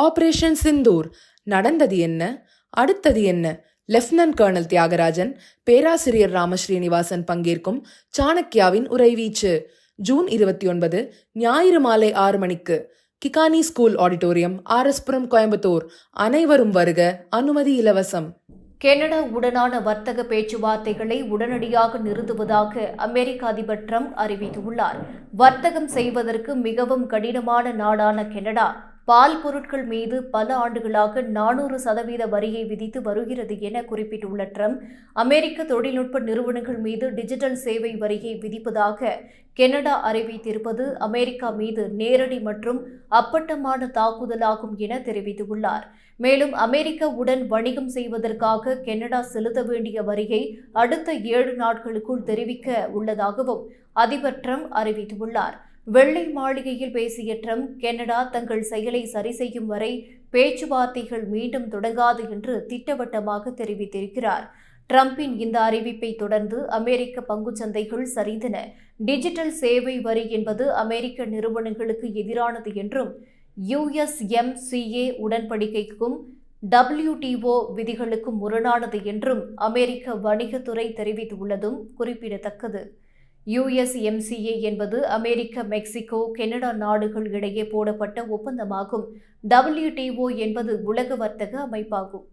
Operation Sindoor. நடந்தது என்ன? அடுத்தது என்ன? லெப்டினன்ட் கர்னல் தியாகராஜன் பேராசிரியர் ராமஸ்ரீனிவாசன் பங்கேற்கும் சாணக்யாவின் உரைவீச்சு ஜூன் இருபத்தி ஒன்பது ஞாயிறு மாலை ஆறு மணிக்கு. Kikani school auditorium RS Puram Coimbatore. அனைவரும் வருக அனுமதி இலவசம். கனடா உடனான வர்த்தக பேச்சுவார்த்தைகளை உடனடியாக நிறுத்துவதாக அமெரிக்க அதிபர் ட்ரம்ப் அறிவித்துள்ளார். வர்த்தகம் செய்வதற்கு மிகவும் கடினமான நாடான கனடா. பால் பொருட்கள் மீது பல ஆண்டுகளாக நானூறு சதவீத வரியை விதித்து வருகிறது என குறிப்பிட்டுள்ள ட்ரம்ப் அமெரிக்க தொழில்நுட்ப நிறுவனங்கள் மீது டிஜிட்டல் சேவை வரியை விதிப்பதாக கனடா அறிவித்திருப்பது அமெரிக்கா மீது நேரடி மற்றும் அப்பட்டமான தாக்குதலாகும் என தெரிவித்துள்ளார். மேலும் அமெரிக்கா உடன் வணிகம் செய்வதற்காக கனடா செலுத்த வேண்டிய வரியை அடுத்த ஏழு நாட்களுக்குள் தெரிவிக்க உள்ளதாகவும் அதிபர் ட்ரம்ப் அறிவித்துள்ளார். வெள்ளை மாளிகையில் பேசிய ட்ரம்ப் கனடா தங்கள் செயலை சரி செய்யும் வரை பேச்சுவார்த்தைகள் மீண்டும் தொடங்காது என்று திட்டவட்டமாக தெரிவித்திருக்கிறார். ட்ரம்பின் இந்த அறிவிப்பை தொடர்ந்து அமெரிக்க பங்குச்சந்தைகள் சரிந்தன. டிஜிட்டல் சேவை வரி என்பது அமெரிக்க நிறுவனங்களுக்கு எதிரானது என்றும் யுஎஸ்எம்சிஏ உடன்படிக்கைக்கும் டபிள்யூடிஓ விதிகளுக்கும் முரணானது என்றும் அமெரிக்க வணிகத்துறை தெரிவித்துள்ளதும் குறிப்பிடத்தக்கது. யுஎஸ்எம்சிஏ என்பது அமெரிக்க மெக்சிகோ கனடா நாடுகள் இடையே போடப்பட்ட ஒப்பந்தமாகும். டபிள்யூடிஓ என்பது உலக வர்த்தக அமைப்பாகும்.